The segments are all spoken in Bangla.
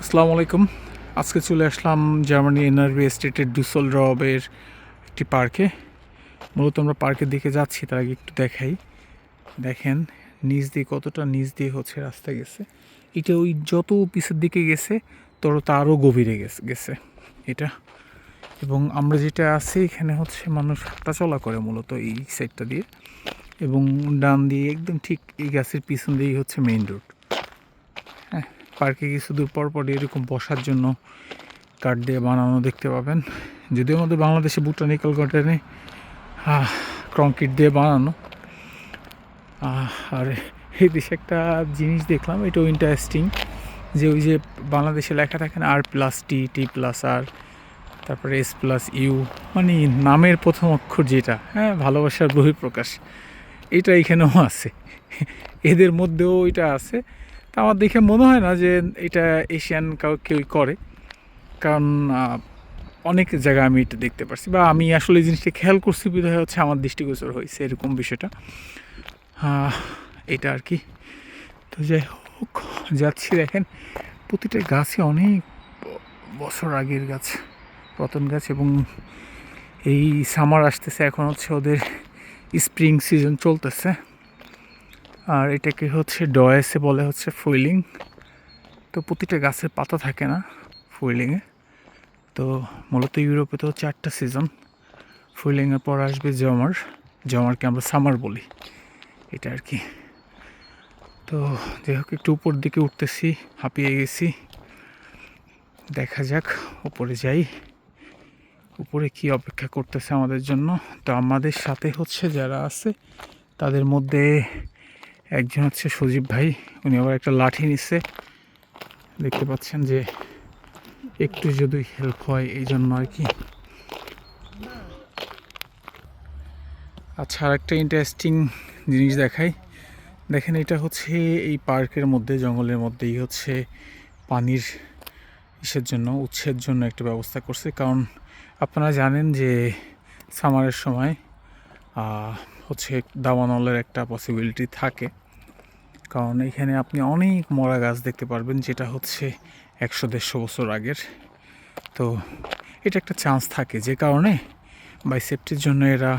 আসসালামু আলাইকুম। আজকে চলে আসলাম জার্মানি এনআরবি স্টেটের ডুসল রবের একটি পার্কে। মূলত আমরা পার্কের দিকে যাচ্ছি, তার আগে একটু দেখাই। দেখেন, নিচ দিয়ে কতটা নিচ দিয়ে হচ্ছে রাস্তা গেছে। এটা ওই যত পিছের দিকে গেছে তত তারও গভীরে গেছে গেছে এটা। এবং আমরা যেটা আছি, এখানে হচ্ছে মানুষ হাঁটা চলা করে মূলত এই সাইডটা দিয়ে। এবং ডান দিয়ে একদম ঠিক এই গাছের পিছন দিয়েই হচ্ছে মেইন রোড পার্কে কিছু দূর পর পর এরকম বসার জন্য কাঠ দিয়ে বানানো দেখতে পাবেন। যদিও আমাদের বাংলাদেশে বুটানিক্যাল গার্ডেনে কংক্রিট দিয়ে বানানো। আর এই দেশে একটা জিনিস দেখলাম এটাও ইন্টারেস্টিং যে ওই যে বাংলাদেশে লেখা থাকে না আর প্লাস টি টি প্লাস আর তারপরে এস প্লাস ইউ মানে নামের প্রথম অক্ষর যেটা হ্যাঁ ভালোবাসার বহিঃপ্রকাশ, এটা এখানেও আছে। এদের মধ্যেও এটা আছে। তা আমার দেখে মনে হয় না যে এটা এশিয়ান কাউ কেউ করে। কারণ অনেক জায়গায় আমি এটা দেখতে পারছি বা আমি আসলে এই জিনিসটা খেয়াল করছি বিধায় হচ্ছে আমার দৃষ্টিগোচর হয়েছে এরকম বিষয়টা। এটা আর কি। তো যাই হোক, যাচ্ছি দেখেন। প্রতিটা গাছে অনেক বছর আগের গাছ পতন গাছ এবং এই সামার আসতেছে, এখন হচ্ছে ওদের স্প্রিং সিজন চলতেছে। আর এটাকে হচ্ছে ডয়েসে বলে হচ্ছে ফুইলিং। তো প্রতিটা গাছের পাতা থাকে না ফুইলিংয়ে তো মূলত ইউরোপে তো চারটা সিজন। ফুইলিংয়ের পর আসবে জমার। জমারকে আমরা সামার বলি। এটা আর কি। তো যাই হোক, একটু উপর দিকে উঠতেছি, হাঁপিয়ে গেছি। দেখা যাক, উপরে যাই। উপরে কি অপেক্ষা করতেছে আমাদের জন্য? তো আমাদের সাথে হচ্ছে যারা আছে, তাদের মধ্যে একজন হচ্ছে সজীব ভাই, উনি আবার একটা লাঠি নিচ্ছে। দেখতে পাচ্ছেন যে একটু যদি হেল্প হয় এই জন্য আর কি। আচ্ছা আর একটা ইন্টারেস্টিং জিনিস দেখাই। দেখেন, এটা হচ্ছে এই পার্কের মধ্যে, জঙ্গলের মধ্যেই হচ্ছে পানির ইসের জন্য, উৎসের জন্য একটা ব্যবস্থা করছে। কারণ আপনারা জানেন যে সামারের সময় হচ্ছে দাবানলের একটা পসিবিলিটি থাকে। কারণ এখানে আপনি অনেক মরা গাছ দেখতে পারবেন, যেটা হচ্ছে একশো দেড়শো বছর আগের। তো এটা একটা চান্স থাকে যে কারণে বাই সেফটির জন্য এরা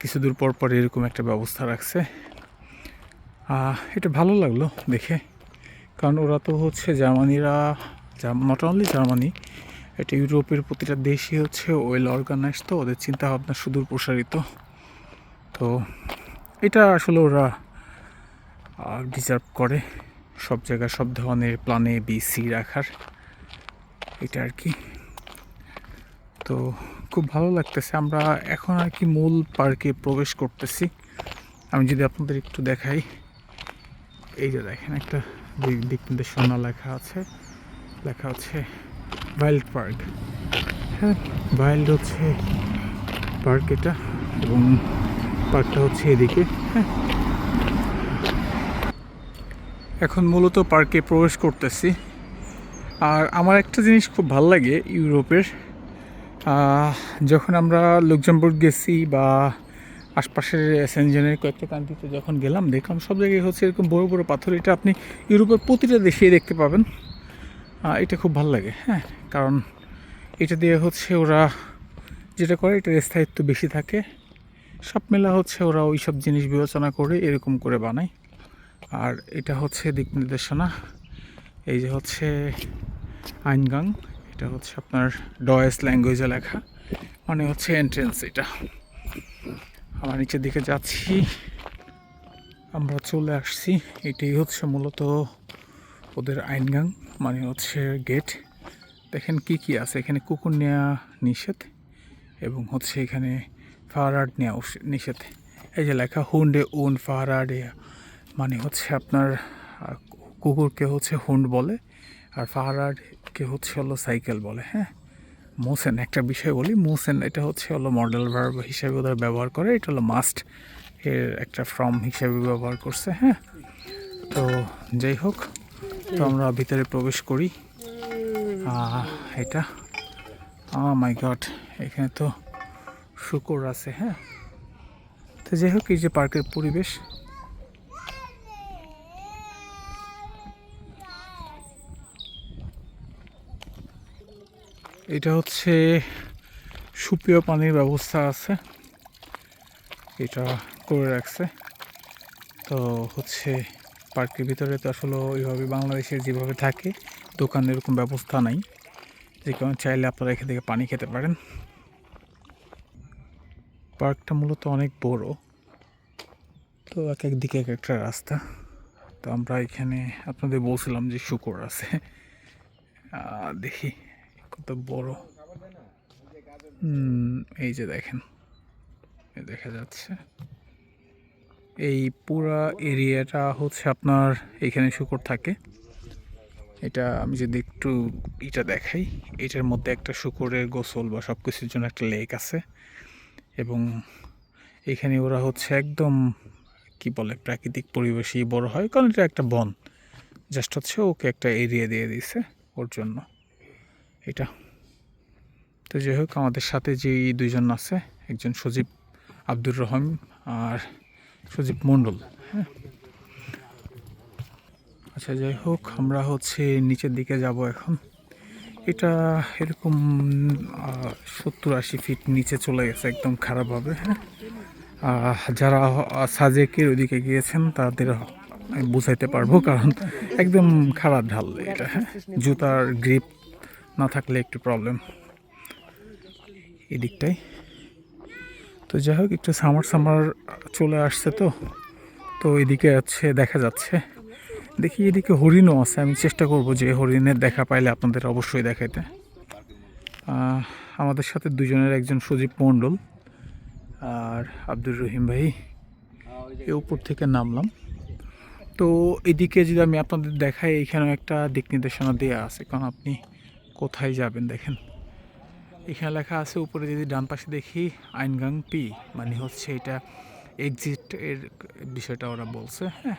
কিছু দূর পর পর এরকম একটা ব্যবস্থা রাখছে। এটা ভালো লাগল দেখে। কারণ ওরা তো হচ্ছে জার্মানিরা নট অনলি জার্মানি, এটা ইউরোপের প্রতিটা দেশই হচ্ছে ওয়েল অর্গানাইজ তো ওদের চিন্তাভাবনা সুদূর প্রসারিত তো এটা আসলে ওরা ডিজার্ভ করে। সব জায়গায় সব ধরনের প্ল্যানে বি সি রাখার। এটা আর কি। তো খুব ভালো লাগতেছে। আমরা এখন আর কি মূল পার্কে প্রবেশ করতেছি। আমি যদি আপনাদের একটু দেখাই। এই যে দেখেন একটা দিক নির্দেশনা লেখা আছে। লেখা হচ্ছে ওয়াইল্ড পার্ক হ্যাঁ ওয়াইল্ড হচ্ছে পার্ক এটা এবং পার্কটা হচ্ছে এদিকে। হ্যাঁ এখন মূলত পার্কে প্রবেশ করতেছি। আর আমার একটা জিনিস খুব ভালো লাগে ইউরোপের। যখন আমরা লুক্সেমবুর্গ গেছি বা আশপাশের সেনজেনের কয়েকটা কান্ট্রিতে যখন গেলাম, দেখলাম সব জায়গায় হচ্ছে এরকম বড় বড় পাথর। এটা আপনি ইউরোপের প্রতিটা দেশেই দেখতে পাবেন। এটা খুব ভালো লাগে হ্যাঁ। কারণ এটা দিয়ে হচ্ছে ওরা যেটা করে, এটার স্থায়িত্ব বেশি থাকে। সব মেলা হচ্ছে ওরা ওই সব জিনিস বিবেচনা করে এরকম করে বানায়। আর এটা হচ্ছে দিক নির্দেশনা। এই যে হচ্ছে আইনগাং, এটা হচ্ছে আপনার ডয়েস ল্যাঙ্গুয়েজে লেখা। মানে হচ্ছে এন্ট্রেন্স এটা। আমরা নিচের দিকে যাচ্ছি। আমরা চলে আসছি। এটাই হচ্ছে মূলত ওদের আইনগাং মানে হচ্ছে গেট দেখেন কি কি আছে। এখানে কুকুর নেওয়া নিষেধ এবং হচ্ছে এখানে ফারাড নেওয়া নিষেধ। এই যে লেখা, হুন্ডে উন ফারাডে মানে হচ্ছে আপনার কুকুরকে হচ্ছে হুন্ড বলে, আর ফারাডকে হচ্ছে হলো সাইকেল বলে হ্যাঁ? মোসেন, একটা বিষয় বলি, মোসেন এটা হচ্ছে হলো মডেল ভার্ব হিসেবে ওদের ব্যবহার করে, এটা হলো মাস্ট এর একটা ফর্ম হিসেবে ব্যবহার করছে হ্যাঁ? তো যাই হোক, তো আমরা ভিতরে প্রবেশ করি। এটা মাই গড এখানে তো শুকর আছে হ্যাঁ? তো যাই হোক, এই যে পার্কের পরিবেশ। এটা হচ্ছে সুপেয় পানির ব্যবস্থা আছে। এটা করে রাখছে। তো হচ্ছে পার্কের ভিতরে তো আসলে ওইভাবে বাংলাদেশের যেভাবে থাকে দোকানে এরকম ব্যবস্থা নাই। যে কারণে চাইলে আপনারা এখান থেকে পানি খেতে পারেন। পার্কটা মূলত অনেক বড়। তো এক এক দিকে এক একটা রাস্তা। তো আমরা এখানে আপনাদের বলছিলাম যে শুকর আছে। দেখি কত বড়। এই যে দেখেন। দেখা যাচ্ছে। এই পুরা এরিয়াটা হচ্ছে আপনার এখানে শুকর থাকে। এটা আমি যদি একটু এটা দেখাই। এটার মধ্যে একটা শুকরের গোসল বা সব কিছুর জন্য একটা লেক আছে। এবং এখানে ওরা হচ্ছে একদম, কি বলে, প্রাকৃতিক পরিবেশেই বড় হয়, কারণ এটা একটা বন। জাস্ট হচ্ছে ওকে একটা এরিয়া দিয়ে দিয়েছে ওর জন্য। এটা। তো যাই হোক, আমাদের সাথে যে দুইজন আছে, একজন সজীব আব্দুর রহিম আর সজীব মণ্ডল। হ্যাঁ। আচ্ছা যাই হোক, আমরা হচ্ছে নিচের দিকে যাব এখন। এটা এরকম সত্তর আশি ফিট নিচে চলে গেছে, একদম খারাপভাবে হ্যাঁ? যারা সাজেকের ওইদিকে গিয়েছেন, তাদের বুঝাইতে পারব, কারণ একদম খারাপ ঢাল এটা হ্যাঁ? জুতার গ্রিপ না থাকলে একটু প্রবলেম এদিকটাই তো যাই হোক, একটু সামার সামার চলে আসছে তো। তো এদিকে আছে দেখা যাচ্ছে। দেখি এদিকে হরিণও আছে, আমি চেষ্টা করব যে হরিণের দেখা পাইলে আপনাদের অবশ্যই দেখাইতে। আমাদের সাথে দুজনের একজন সজীব মণ্ডল আর আব্দুর রহিম ভাই, এ উপর থেকে নামলাম। তো এদিকে যদি আমি আপনাদের দেখাই, এখানেও একটা দিক নির্দেশনা দেওয়া আছে, কারণ আপনি কোথায় যাবেন দেখেন। এখানে লেখা আছে, উপরে যদি ডান পাশে দেখি, আইনগাং পি মানে হচ্ছে এটা এক্সিট এর বিষয়টা ওরা বলছে হ্যাঁ?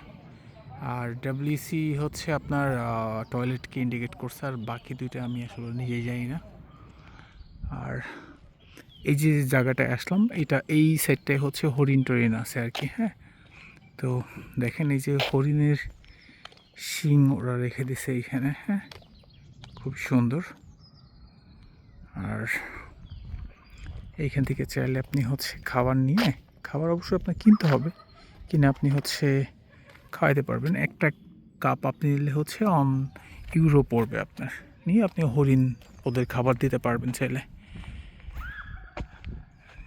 আর ডাব্লিউসি হচ্ছে আপনার টয়লেটকে ইন্ডিকেট করছে, আর বাকি দুইটা আমি আসলে নিজেই জানি না। আর এই যে জায়গাটায় আসলাম, এটা এই সাইডটায় হচ্ছে হরিণ টরিণ আছে আর কি হ্যাঁ? তো দেখেন এই যে হরিণের শিং ওরা রেখে দিছে এইখানে হ্যাঁ? খুব সুন্দর। আর এইখান থেকে চাইলে আপনি হচ্ছে খাবার নিয়ে, খাবার অবশ্যই আপনার কিনতে হবে। কিনে আপনি হচ্ছে খাওয়াইতে পারবেন। একটা কাপ আপনি নিলে হচ্ছে অন ইউরো পড়বে আপনার। নিয়ে আপনি হরিণ ওদের খাবার দিতে পারবেন চাইলে।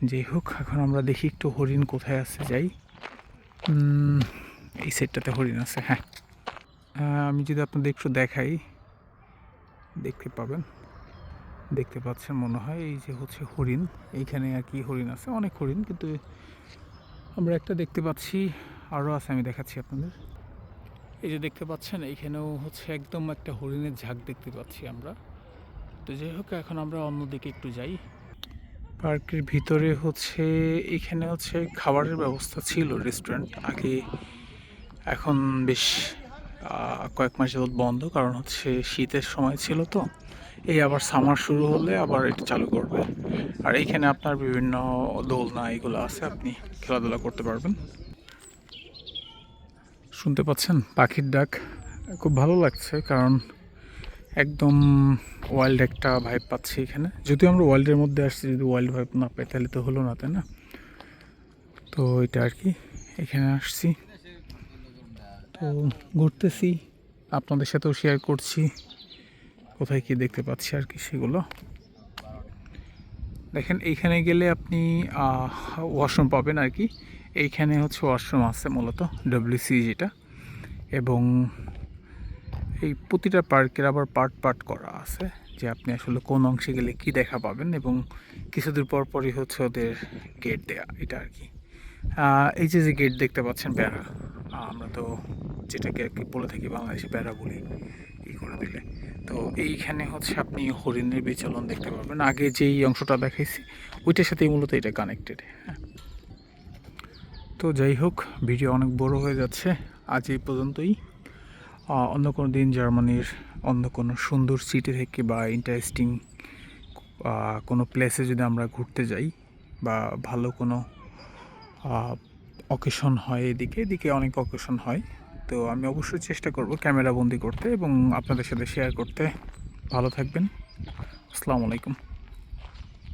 যাই হোক, এখন আমরা দেখি একটু হরিণ কোথায় আছে, যাই। এই সেটটাতে হরিণ আছে হ্যাঁ। আমি যদি আপনাদের একটু দেখাই, দেখতে পাবেন। দেখতে পাচ্ছেন মনে হয় এই যে হচ্ছে হরিণ। এইখানে আর কি হরিণ আছে? অনেক হরিণ, কিন্তু আমরা একটা দেখতে পাচ্ছি আরও আছে, আমি দেখাচ্ছি আপনাদের। এই যে দেখতে পাচ্ছেন, এইখানেও হচ্ছে একদম একটা হরিণের ঝাঁক দেখতে পাচ্ছি আমরা। তো যাই হোক, এখন আমরা অন্যদিকে একটু যাই। পার্কের ভিতরে হচ্ছে, এখানে হচ্ছে খাবারের ব্যবস্থা ছিল রেস্টুরেন্ট আগে। এখন বেশ কয়েক মাস যাবত বন্ধ, কারণ হচ্ছে শীতের সময় ছিল তো। এই আবার সামার শুরু হলে আবার এটা চালু করবে। আর এইখানে আপনার বিভিন্ন দোলনা, এগুলো আছে, আপনি খেলাধুলা করতে পারবেন। শুনতে পাচ্ছেন? পাখির ডাক খুব ভালো লাগছে কারণ একদম ওয়াইল্ড একটা ভাইব পাচ্ছি এখানে। যদিও আমরা ওয়ার্ল্ডের মধ্যে আসছি, যদি ওয়াইল্ড ভাইব না পাই তাহলে তো হলো না, তাই না? তো এটা আর কি, এখানে আসছি। তো ঘুরতেছি, আপনাদের সাথেও শেয়ার করছি। কোথায় কি দেখতে পাচ্ছি আর কি সেগুলো। দেখেন, এইখানে গেলে আপনি ওয়াশরুম পাবেন আর কি। এইখানে হচ্ছে ওয়াশরুম আছে মূলত ডব্লিউসি যেটা। এবং এই প্রতিটা পার্কের আবার পার্ট পার্ট করা আছে, যে আপনি আসলে কোন অংশে গেলে কি দেখা পাবেন এবং কিছুদূর পর পরই হচ্ছে ওদের গেট দেয়া, এটা আর কি। এই যে যে গেট দেখতে পাচ্ছেন বেড়া আমরা তো যেটাকে আর কি বলে থাকি বাংলাদেশে বেড়া বলি ই করে দিলে। তো এইখানে হচ্ছে আপনি হরিণের বিচলন দেখতে পাবেন আগে যেই অংশটা দেখাইছি, ওইটার সাথেই মূলত এটা কানেক্টেড হ্যাঁ। তো যাই হোক, ভিডিও অনেক বড় হয়ে যাচ্ছে। আজ এই পর্যন্তই। অন্য কোনো দিন জার্মানির অন্য কোনো সুন্দর সিটি থেকে বা ইন্টারেস্টিং কোনো প্লেসে যদি আমরা ঘুরতে যাই বা ভালো কোনো অকেশন হয় এদিকে এদিকে অনেক অকেশন হয়। তো আমি অবশ্যই চেষ্টা করব ক্যামেরা বন্দি করতে এবং আপনাদের সাথে শেয়ার করতে। ভালো থাকবেন। আসসালামু আলাইকুম।